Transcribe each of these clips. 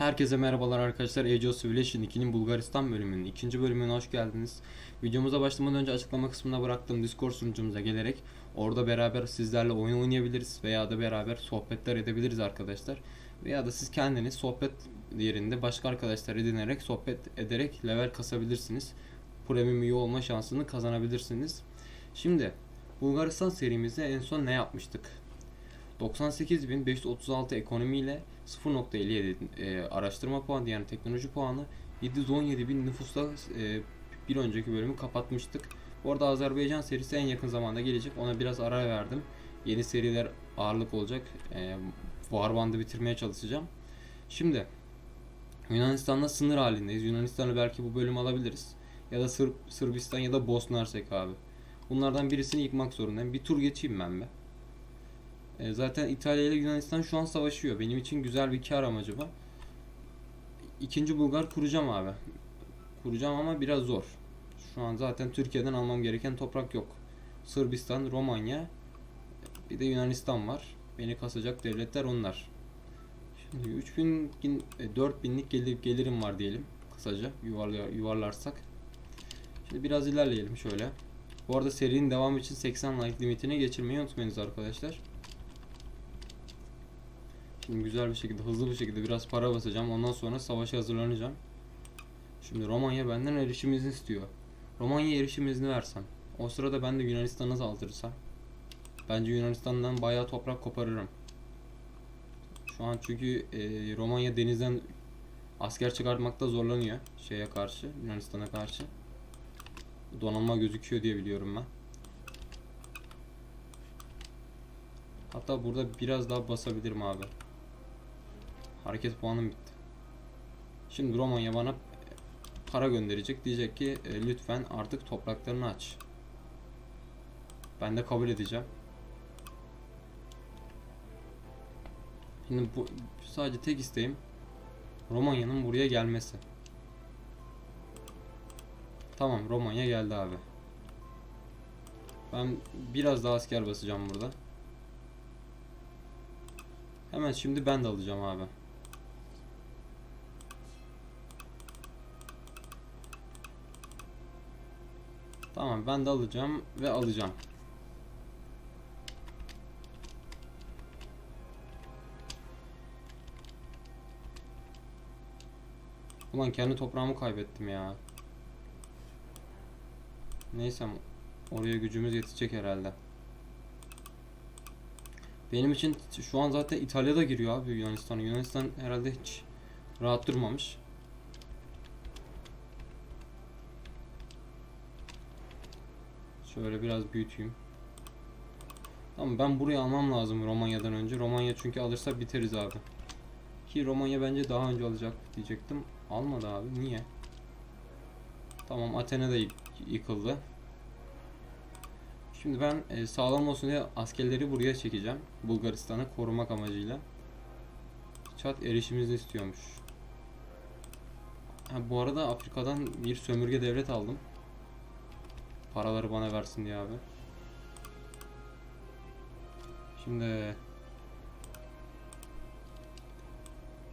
Herkese merhabalar arkadaşlar. Age of Civilization 2'nin Bulgaristan bölümünün ikinci bölümüne hoş geldiniz. Videomuza başlamadan önce açıklama kısmına bıraktığım Discord sunucumuza gelerek orada beraber sizlerle oyun oynayabiliriz veya da beraber sohbetler edebiliriz arkadaşlar. Veya da siz kendiniz sohbet yerinde başka arkadaşlar edinerek sohbet ederek level kasabilirsiniz. Premium üye olma şansını kazanabilirsiniz. Şimdi Bulgaristan serimizde en son ne yapmıştık? 98.536 ekonomiyle 0.57 e, araştırma puanı yani teknoloji puanı 717.000 nüfusla e, bir önceki bölümü kapatmıştık. Bu arada Azerbaycan serisi en yakın zamanda gelecek. Ona biraz ara verdim. Yeni seriler ağırlık olacak. E, Warband'ı bitirmeye çalışacağım. Şimdi Yunanistan'la sınır halindeyiz. Yunanistan'ı belki bu bölüm alabiliriz. Ya da Sırp, Sırbistan ya da Bosna Hersek abi. Bunlardan birisini yıkmak zorundayım. Bir tur geçeyim ben be. E, zaten İtalya ile Yunanistan şu an savaşıyor. Benim için güzel bir kar amacı var. İkinci Bulgar kuracağım abi. Kuracağım ama biraz zor. Şu an zaten Türkiye'den almam gereken toprak yok. Sırbistan, Romanya, bir de Yunanistan var. Beni kasacak devletler onlar. Şimdi 3000 gin- e, 4000'lik gelir, gelirim var diyelim. Kısaca yuvarlar, yuvarlarsak. Şimdi biraz ilerleyelim şöyle. Bu arada serinin devamı için 80 like limitini geçirmeyi unutmayınız arkadaşlar. Şimdi güzel bir şekilde, hızlı bir şekilde biraz para basacağım. Ondan sonra savaşa hazırlanacağım. Şimdi Romanya benden erişim izni istiyor. Romanya erişim izni versem. O sırada ben de Yunanistan'a saldırırsam. Bence Yunanistan'dan bayağı toprak koparırım. Şu an çünkü e, Romanya denizden asker çıkartmakta zorlanıyor şeye karşı, Yunanistan'a karşı. Donanma gözüküyor diye biliyorum ben. Hatta burada biraz daha basabilirim abi. Hareket puanım bitti. Şimdi Romanya bana para gönderecek. Diyecek ki e, lütfen artık topraklarını aç. Ben de kabul edeceğim. Şimdi bu sadece tek isteğim Romanya'nın buraya gelmesi. Tamam Romanya geldi abi. Ben biraz daha asker basacağım burada. Hemen şimdi ben de alacağım abi. Tamam ben de alacağım ve alacağım. Ulan kendi toprağımı kaybettim ya. Neyse oraya gücümüz yetecek herhalde. Benim için şu an zaten İtalya'da giriyor abi Yunanistan'a. Yunanistan herhalde hiç rahat durmamış. Şöyle biraz büyüteyim. Tamam ben burayı almam lazım Romanya'dan önce. Romanya çünkü alırsa biteriz abi. Ki Romanya bence daha önce alacak diyecektim. Almadı abi. Niye? Tamam Athena da yık- yıkıldı. Şimdi ben e, sağlam olsun diye askerleri buraya çekeceğim. Bulgaristan'ı korumak amacıyla. Çat erişimimizi istiyormuş. Ha, bu arada Afrika'dan bir sömürge devlet aldım. Paraları bana versin diye abi. Şimdi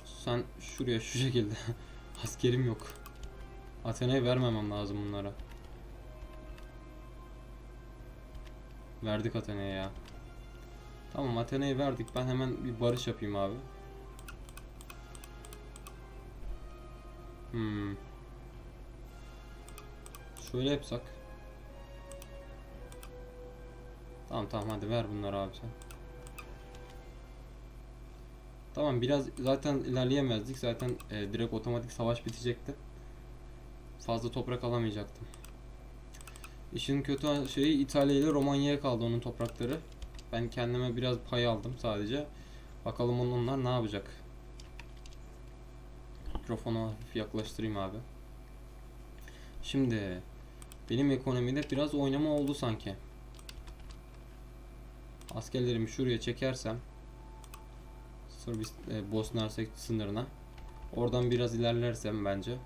sen şuraya şu şekilde askerim yok. Athena'ya vermemem lazım bunlara. Verdik Athena'ya ya. Tamam Athena'ya verdik. Ben hemen bir barış yapayım abi. Hmm. Şöyle yapsak. Tamam tamam hadi ver bunları abi sen. Tamam biraz zaten ilerleyemezdik. Zaten e, direkt otomatik savaş bitecekti. Fazla toprak alamayacaktım. İşin kötü şeyi İtalya ile Romanya'ya kaldı onun toprakları. Ben kendime biraz pay aldım sadece. Bakalım onlar ne yapacak. Mikrofonu hafif yaklaştırayım abi. Şimdi benim ekonomide biraz oynama oldu sanki. Askerlerimi şuraya çekersem Sırbis e, Bosna Hersek sınırına oradan biraz ilerlersem bence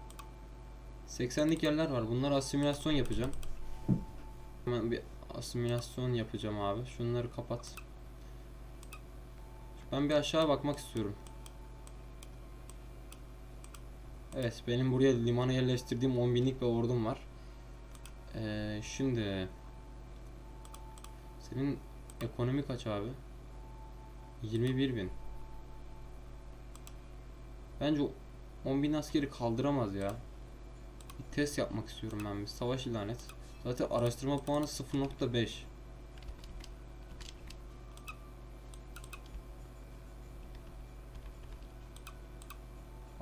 80'lik yerler var. Bunlara asimilasyon yapacağım. Hemen bir asimilasyon yapacağım abi. Şunları kapat. Ben bir aşağı bakmak istiyorum. Evet benim buraya limana yerleştirdiğim 10 binlik bir ordum var. Ee, şimdi senin ekonomi kaç abi? 21 bin. Bence o 10 bin askeri kaldıramaz ya. Bir test yapmak istiyorum ben bir savaş ilan et. Zaten araştırma puanı 0.5.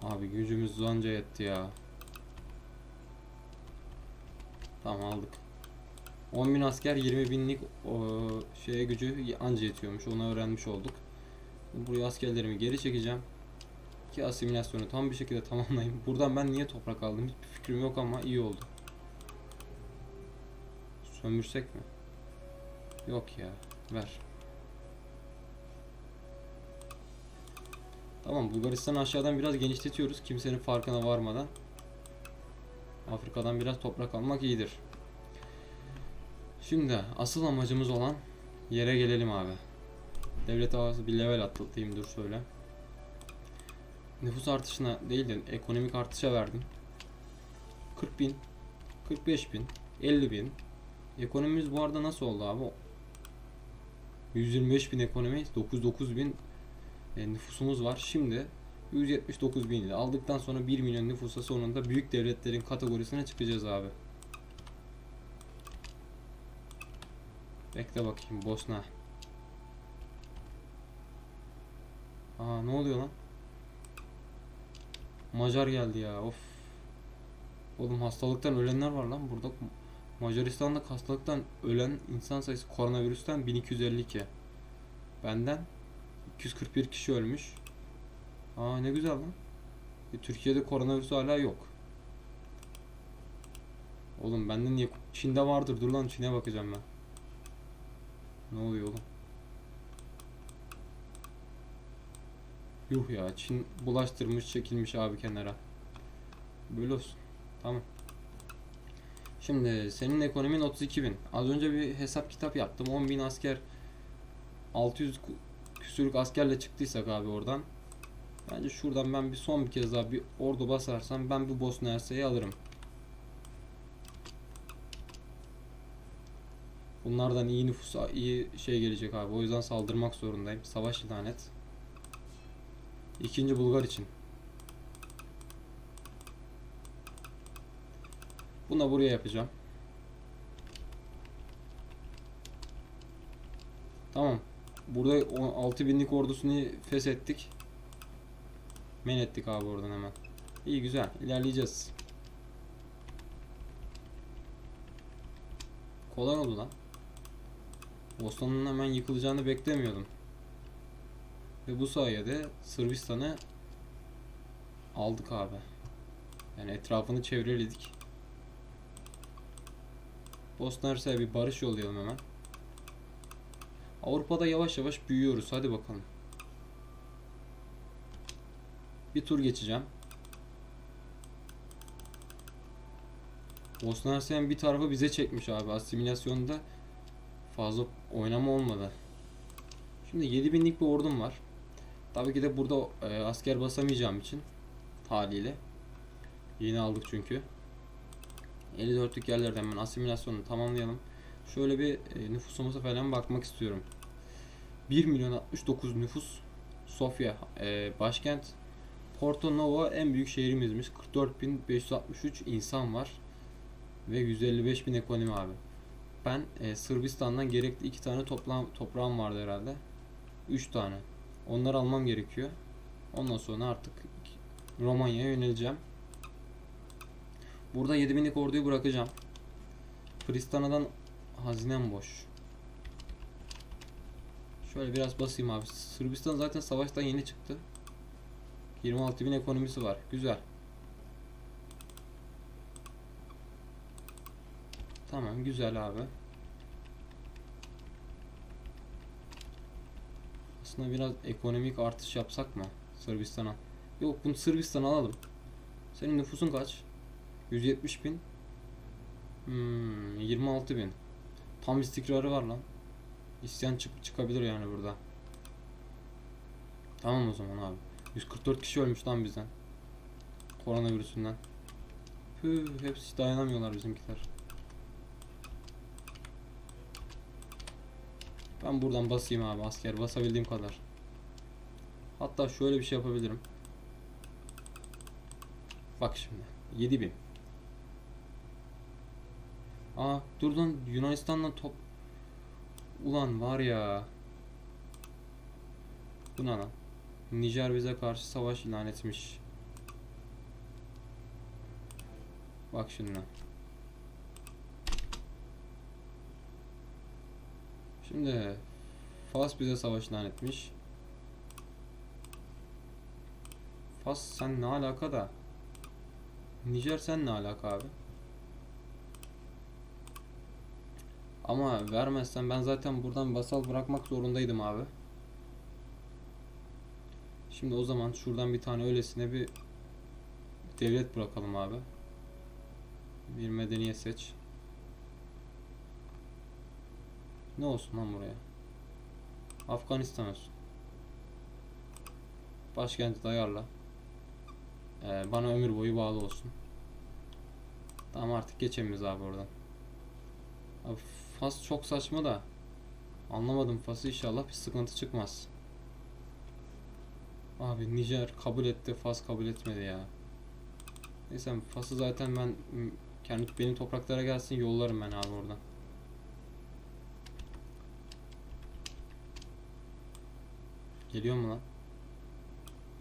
Abi gücümüz zanca yetti ya. Tamam aldık. 10.000 asker 20 binlik o şeye gücü anca yetiyormuş. Onu öğrenmiş olduk. Buraya askerlerimi geri çekeceğim. Ki asimilasyonu tam bir şekilde tamamlayayım. Buradan ben niye toprak aldım hiçbir fikrim yok ama iyi oldu. Sömürsek mi? Yok ya. Ver. Tamam Bulgaristan'ı aşağıdan biraz genişletiyoruz. Kimsenin farkına varmadan. Afrika'dan biraz toprak almak iyidir. Şimdi asıl amacımız olan yere gelelim abi. Devlet havası bir level atlatayım dur şöyle. Nüfus artışına değil de ekonomik artışa verdim. 40 bin, 45 bin, 50 bin. Ekonomimiz bu arada nasıl oldu abi? 125 bin ekonomi, 99 bin e, nüfusumuz var. Şimdi 179 bin ile aldıktan sonra 1 milyon nüfusa sonunda büyük devletlerin kategorisine çıkacağız abi. Bekle bakayım Bosna. Aa ne oluyor lan? Macar geldi ya of. Oğlum hastalıktan ölenler var lan burada. Macaristan'da hastalıktan ölen insan sayısı koronavirüsten 1252. Benden 241 kişi ölmüş. Aa ne güzel lan. E, Türkiye'de koronavirüs hala yok. Oğlum bende niye Çin'de vardır dur lan Çin'e bakacağım ben. Ne oluyor oğlum? Yuh ya Çin bulaştırmış çekilmiş abi kenara. Böyle olsun. Tamam. Şimdi senin ekonomin 32 bin. Az önce bir hesap kitap yaptım. 10 bin asker 600 ku- küsürlük askerle çıktıysak abi oradan. Bence şuradan ben bir son bir kez daha bir ordu basarsam ben bu Bosna Hersek'i alırım. Bunlardan iyi nüfus, iyi şey gelecek abi. O yüzden saldırmak zorundayım. Savaş ilan et. İkinci Bulgar için. Bunu da buraya yapacağım. Tamam. Burada 6000'lik ordusunu feshettik. Men ettik abi oradan hemen. İyi güzel. ilerleyeceğiz. Kolay oldu lan. Bosna'nın hemen yıkılacağını beklemiyordum. Ve bu sayede Sırbistan'ı aldık abi. Yani etrafını çevreledik. Bosna Hersek'e bir barış yollayalım hemen. Avrupa'da yavaş yavaş büyüyoruz. Hadi bakalım. Bir tur geçeceğim. Bosna Hersek'in bir tarafı bize çekmiş abi. Asimilasyonda fazla oynama olmadı. Şimdi 7000'lik bir ordum var. Tabii ki de burada e, asker basamayacağım için haliyle. Yeni aldık çünkü. 54'lük yerlerden hemen asimilasyonu tamamlayalım. Şöyle bir e, nüfusumuza falan bakmak istiyorum. 1 milyon 69 nüfus. Sofya e, başkent. Porto Novo en büyük şehrimizmiş. 44.563 insan var. Ve 155.000 ekonomi abi. Ben e, Sırbistan'dan gerekli iki tane toplam toprağım vardı herhalde. 3 tane. Onları almam gerekiyor. Ondan sonra artık Romanya'ya yöneleceğim. Burada 7000'lik orduyu bırakacağım. Pristana'dan hazinem boş. Şöyle biraz basayım abi. Sırbistan zaten savaştan yeni çıktı. 26.000 ekonomisi var. Güzel. Tamam güzel abi. Aslında biraz ekonomik artış yapsak mı Sırbistan'a? Yok bunu Sırbistan alalım. Senin nüfusun kaç? 170 bin. Hmm, 26 bin. Tam istikrarı var lan. İsyan çık çıkabilir yani burada. Tamam o zaman abi. 144 kişi ölmüş lan bizden. Koronavirüsünden. Püh, hepsi dayanamıyorlar bizimkiler. Ben buradan basayım abi asker basabildiğim kadar. Hatta şöyle bir şey yapabilirim. Bak şimdi 7000. Aa dur lan Yunanistan'dan top Ulan var ya. Bu ne lan? Nijer bize karşı savaş ilan etmiş. Bak şimdi. Şimdi Fas bize savaş ilan etmiş. Fas sen ne alaka da? Nijer sen ne alaka abi? Ama vermezsen ben zaten buradan basal bırakmak zorundaydım abi. Şimdi o zaman şuradan bir tane öylesine bir devlet bırakalım abi. Bir medeniyet seç. Ne olsun lan buraya? Afganistan olsun. Başkenti dayarla. Ee, bana ömür boyu bağlı olsun. Tamam artık geçemeyiz abi oradan. Abi Fas çok saçma da. Anlamadım Fas'ı inşallah bir sıkıntı çıkmaz. Abi Nijer kabul etti, Fas kabul etmedi ya. Neyse Fas'ı zaten ben m, kendi benim topraklara gelsin yollarım ben abi oradan. Geliyor mu lan?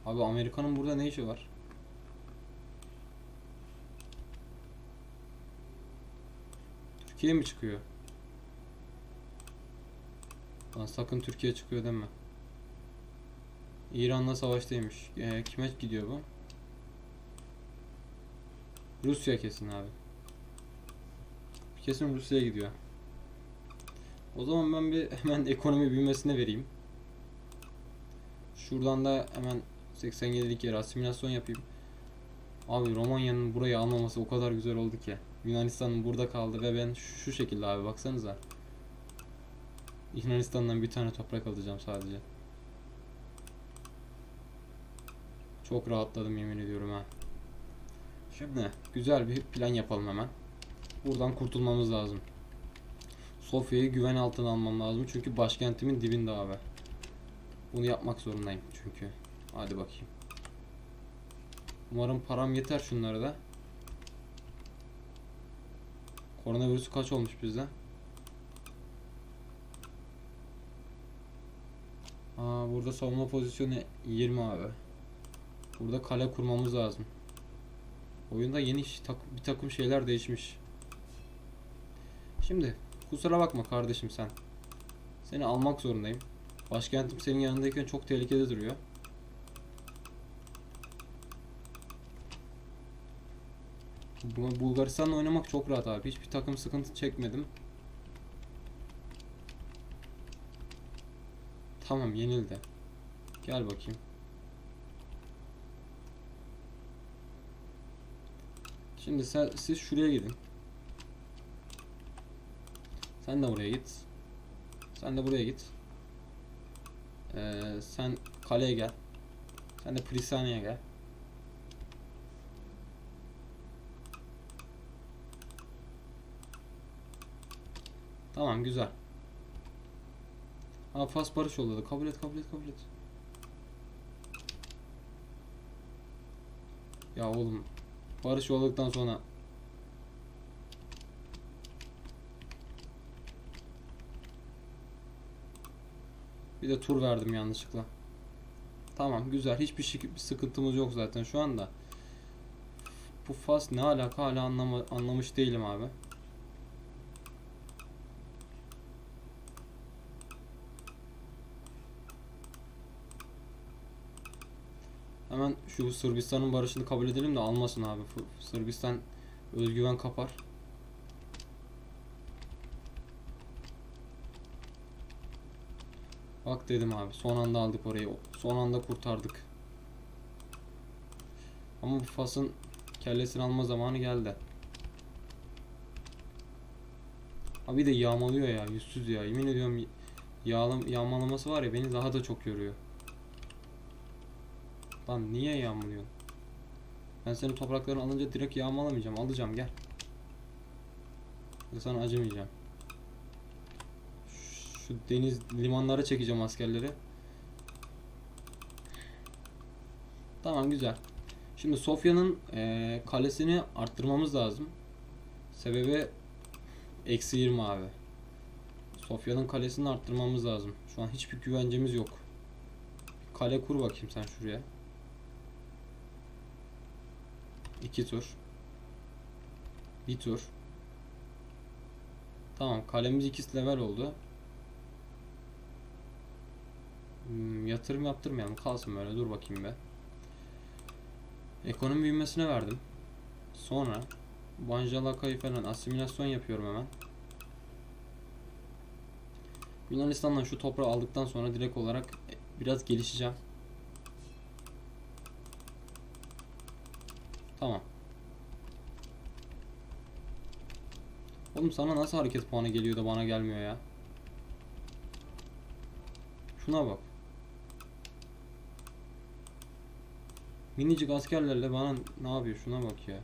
Abi Amerika'nın burada ne işi var? Türkiye mi çıkıyor? Lan sakın Türkiye çıkıyor deme. İran'la savaştaymış. Ee, kime gidiyor bu? Rusya kesin abi. Kesin Rusya'ya gidiyor. O zaman ben bir hemen ekonomi büyümesine vereyim. Şuradan da hemen 87'lik yere asimilasyon yapayım. Abi Romanya'nın burayı almaması o kadar güzel oldu ki. Yunanistan'ın burada kaldı ve ben şu şekilde abi baksanıza. Yunanistan'dan bir tane toprak alacağım sadece. Çok rahatladım yemin ediyorum ha. Şimdi güzel bir plan yapalım hemen. Buradan kurtulmamız lazım. Sofya'yı güven altına almam lazım çünkü başkentimin dibinde abi. Bunu yapmak zorundayım çünkü. Hadi bakayım. Umarım param yeter şunlara da. Koronavirüsü kaç olmuş bizde? Aa burada savunma pozisyonu 20 abi. Burada kale kurmamız lazım. Oyunda yeni bir takım şeyler değişmiş. Şimdi kusura bakma kardeşim sen. Seni almak zorundayım. Başkentim senin yanındayken çok tehlikede duruyor. Bu- Bulgaristan'la oynamak çok rahat abi. Hiçbir takım sıkıntı çekmedim. Tamam yenildi. Gel bakayım. Şimdi sen, siz şuraya gidin. Sen de buraya git. Sen de buraya git. Ee, sen kaleye gel. Sen de Prisania'ya gel. Tamam güzel. Aa Fas barış yolladı. Kabul et kabul et kabul et. Ya oğlum barış yolladıktan sonra bir de tur verdim yanlışlıkla. Tamam güzel. Hiçbir bir sıkıntımız yok zaten şu anda. Bu Fas ne alaka hala anlama, anlamış değilim abi. Hemen şu Sırbistan'ın barışını kabul edelim de almasın abi. Sırbistan özgüven kapar. Bak dedim abi son anda aldık orayı. Son anda kurtardık. Ama bu Fas'ın kellesini alma zamanı geldi. Abi de yağmalıyor ya yüzsüz ya. Yemin ediyorum yağlam yağmalaması var ya beni daha da çok yoruyor. Lan niye yağmalıyorsun? Ben senin topraklarını alınca direkt yağmalamayacağım. Alacağım gel. Ve sana acımayacağım. Şu deniz limanlara çekeceğim askerleri. Tamam güzel. Şimdi Sofya'nın eee, kalesini arttırmamız lazım. Sebebi eksi 20 abi. Sofya'nın kalesini arttırmamız lazım. Şu an hiçbir güvencemiz yok. Kale kur bakayım sen şuraya. İki tur. Bir tur. Tamam kalemiz ikisi level oldu. Hmm, yatırım yaptırmayalım kalsın böyle dur bakayım be. Ekonomi büyümesine verdim. Sonra Banjalaka'yı falan asimilasyon yapıyorum hemen. Yunanistan'dan şu toprağı aldıktan sonra direkt olarak biraz gelişeceğim. Tamam. Oğlum sana nasıl hareket puanı geliyor da bana gelmiyor ya? Şuna bak. Minicik askerlerle bana ne yapıyor? Şuna bak ya.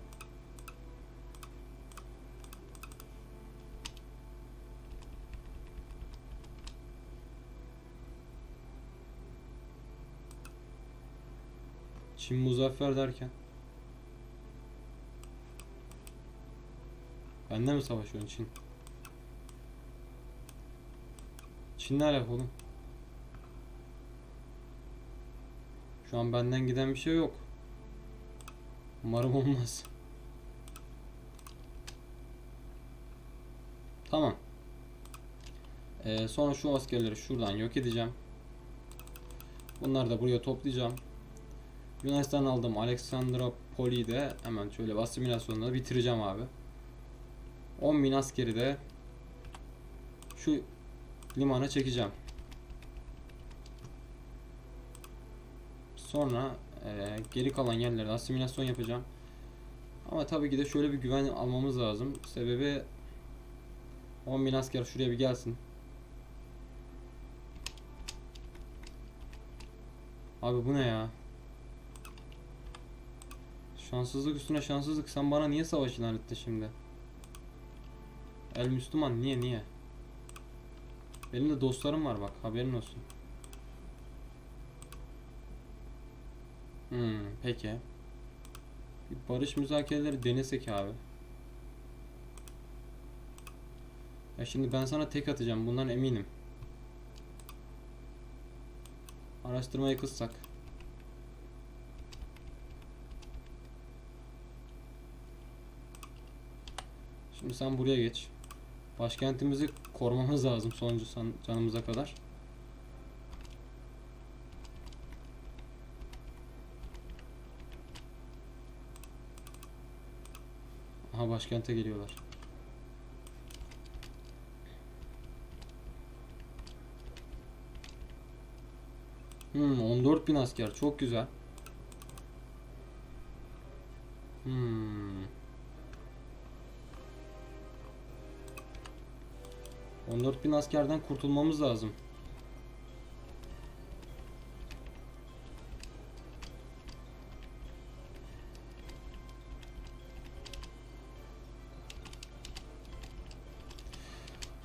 Çin muzaffer derken. Bende mi savaşıyorsun Çin? Çin ne alaka oğlum? Şu an benden giden bir şey yok. Umarım olmaz. Tamam. Ee, sonra şu askerleri şuradan yok edeceğim. Bunları da buraya toplayacağım. Yunanistan aldım. Aleksandropoli'yi de hemen şöyle asimilasyonla bitireceğim abi. 10.000 askeri de şu limana çekeceğim. Sonra eee, geri kalan yerlerde asimilasyon yapacağım. Ama tabii ki de şöyle bir güven almamız lazım. Sebebi 10.000 asker şuraya bir gelsin. Abi bu ne ya? Şanssızlık üstüne şanssızlık. Sen bana niye savaş ilan ettin şimdi? El Müslüman niye niye? Benim de dostlarım var bak haberin olsun. Hmm, peki. Barış müzakereleri denesek abi. Ya şimdi ben sana tek atacağım bundan eminim. Araştırmayı kıssak. Şimdi sen buraya geç. Başkentimizi korumamız lazım sonuncu canımıza kadar. Aha başkente geliyorlar. Hmm, 14 bin asker çok güzel. Hmm. 14 bin askerden kurtulmamız lazım.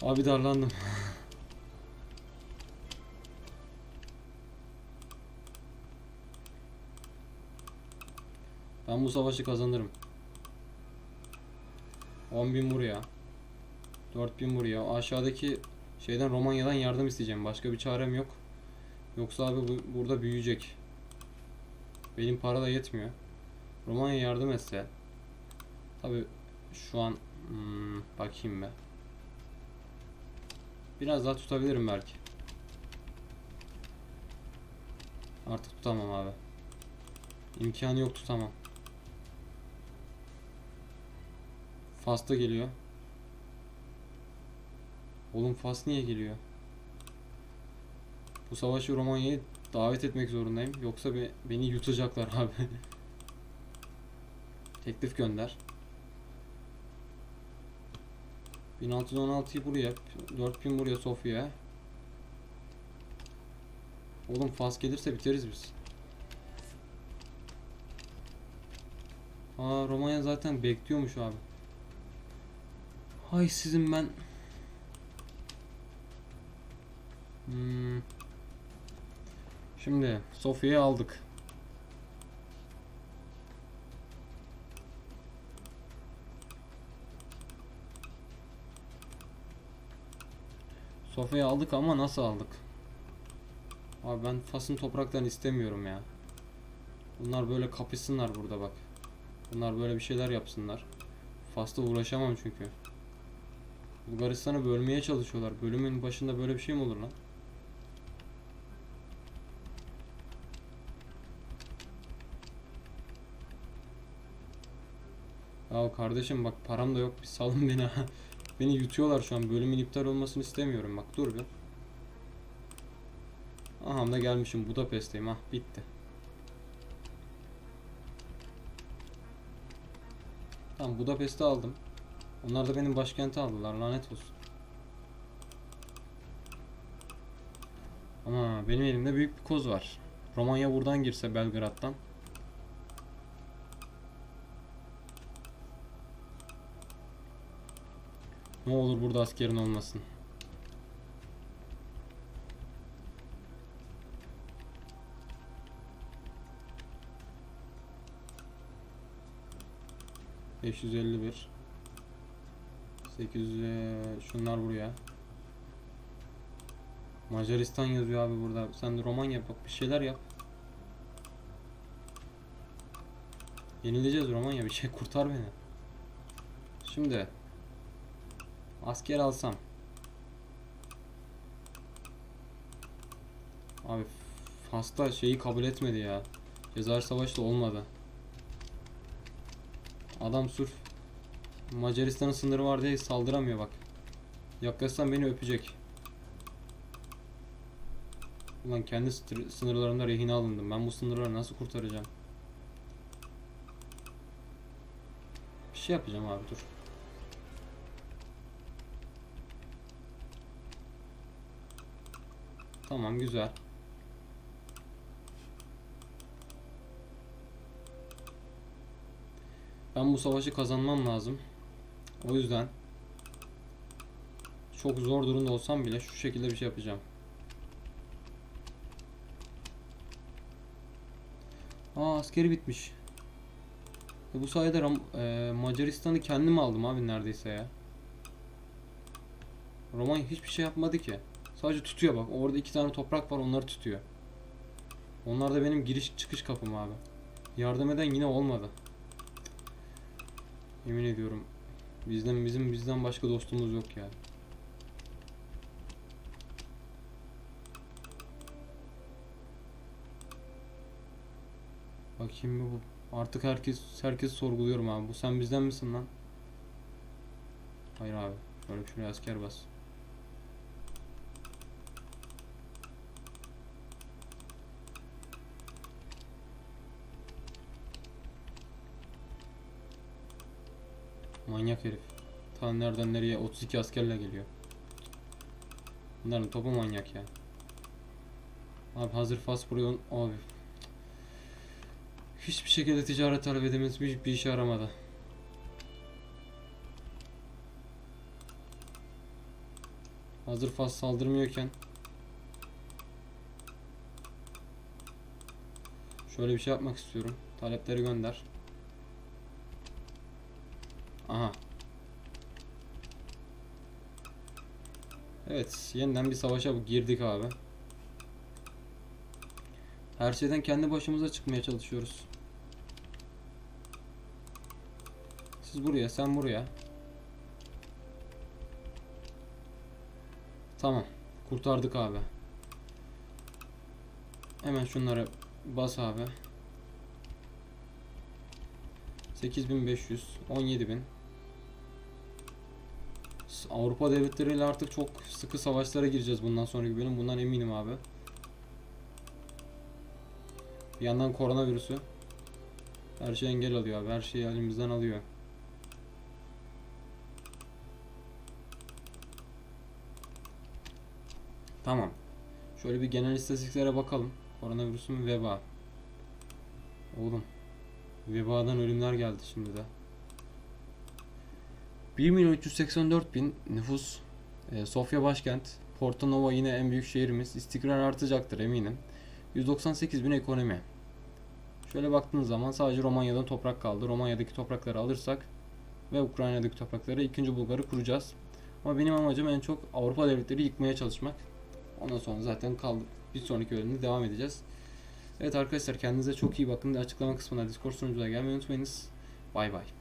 Abi darlandım. Ben bu savaşı kazanırım. 10 bin buraya. 4000 buraya. Aşağıdaki şeyden Romanya'dan yardım isteyeceğim. Başka bir çarem yok. Yoksa abi bu, burada büyüyecek. Benim para da yetmiyor. Romanya yardım etse. Tabi şu an hmm, bakayım be. Biraz daha tutabilirim belki. Artık tutamam abi. İmkanı yok tutamam. Fas'ta geliyor. Oğlum Fas niye geliyor? Bu savaşı Romanya'yı davet etmek zorundayım. Yoksa be- beni yutacaklar abi. Teklif gönder. 1616'yı buraya, 4000 buraya Sofya'ya. Oğlum Fas gelirse biteriz biz. Aa Romanya zaten bekliyormuş abi. Hay sizin ben. Hmm. Şimdi Sofya'yı aldık. Sofya'yı aldık ama nasıl aldık? Abi ben Fas'ın topraklarını istemiyorum ya. Bunlar böyle kapışsınlar burada bak. Bunlar böyle bir şeyler yapsınlar. Fas'ta uğraşamam çünkü. Bulgaristan'ı bölmeye çalışıyorlar. Bölümün başında böyle bir şey mi olur lan? Ya kardeşim bak param da yok. Bir salın beni. Beni yutuyorlar şu an. Bölümün iptal olmasını istemiyorum. Bak dur bir. Aha da gelmişim. Budapest'teyim. Ah bitti. Tamam Budapest'i aldım. Onlar da benim başkenti aldılar. Lanet olsun. Ama benim elimde büyük bir koz var. Romanya buradan girse Belgrad'dan. Ne olur burada askerin olmasın. Beş yüz elli bir. Sekiz yüz şunlar buraya. Macaristan yazıyor abi burada. Sen de Romanya bak bir şeyler yap. Yenileceğiz Romanya bir şey kurtar beni. Şimdi asker alsam. Abi Fas'ta şeyi kabul etmedi ya. Cezayir Savaşı da olmadı. Adam sırf Macaristan'ın sınırı var diye saldıramıyor bak. Yaklaşsam beni öpecek. Ulan kendi sınır- sınırlarımda rehine alındım. Ben bu sınırları nasıl kurtaracağım? Bir şey yapacağım abi dur. Tamam güzel. Ben bu savaşı kazanmam lazım. O yüzden çok zor durumda olsam bile şu şekilde bir şey yapacağım. Aa askeri bitmiş. E bu sayede Ram- e, Macaristan'ı kendim aldım abi neredeyse ya. Romanya hiçbir şey yapmadı ki. Sadece tutuyor bak. Orada iki tane toprak var onları tutuyor. Onlar da benim giriş çıkış kapım abi. Yardım eden yine olmadı. Yemin ediyorum. Bizden bizim bizden başka dostumuz yok ya. Bakayım bir bu. Artık herkes herkes sorguluyorum abi. Bu sen bizden misin lan? Hayır abi. Şöyle şuraya asker bas. Manyak herif. Ta nereden nereye 32 askerle geliyor. Bunların topu manyak ya. Abi hazır fast buraya on- abi. Hiçbir şekilde ticaret talep edemez bir, bir işe yaramadı. Hazır fast saldırmıyorken Şöyle bir şey yapmak istiyorum. Talepleri gönder. Aha. Evet, yeniden bir savaşa girdik abi. Her şeyden kendi başımıza çıkmaya çalışıyoruz. Siz buraya, sen buraya. Tamam. Kurtardık abi. Hemen şunları bas abi. 8500, 17000. Avrupa devletleriyle artık çok sıkı savaşlara gireceğiz bundan sonraki bölüm. Bundan eminim abi. Bir yandan koronavirüsü. Her şey engel alıyor abi. Her şeyi elimizden alıyor. Tamam. Şöyle bir genel istatistiklere bakalım. Koronavirüsün veba. Oğlum. Vebadan ölümler geldi şimdi de. 1 milyon 384 bin nüfus. Ee, Sofya başkent. Porto Novo yine en büyük şehrimiz. İstikrar artacaktır eminim. 198 bin ekonomi. Şöyle baktığınız zaman sadece Romanya'dan toprak kaldı. Romanya'daki toprakları alırsak ve Ukrayna'daki toprakları 2. Bulgar'ı kuracağız. Ama benim amacım en çok Avrupa devletleri yıkmaya çalışmak. Ondan sonra zaten kaldı. Bir sonraki bölümde devam edeceğiz. Evet arkadaşlar kendinize çok iyi bakın. Açıklama kısmına Discord sunucuna gelmeyi unutmayınız. Bay bay.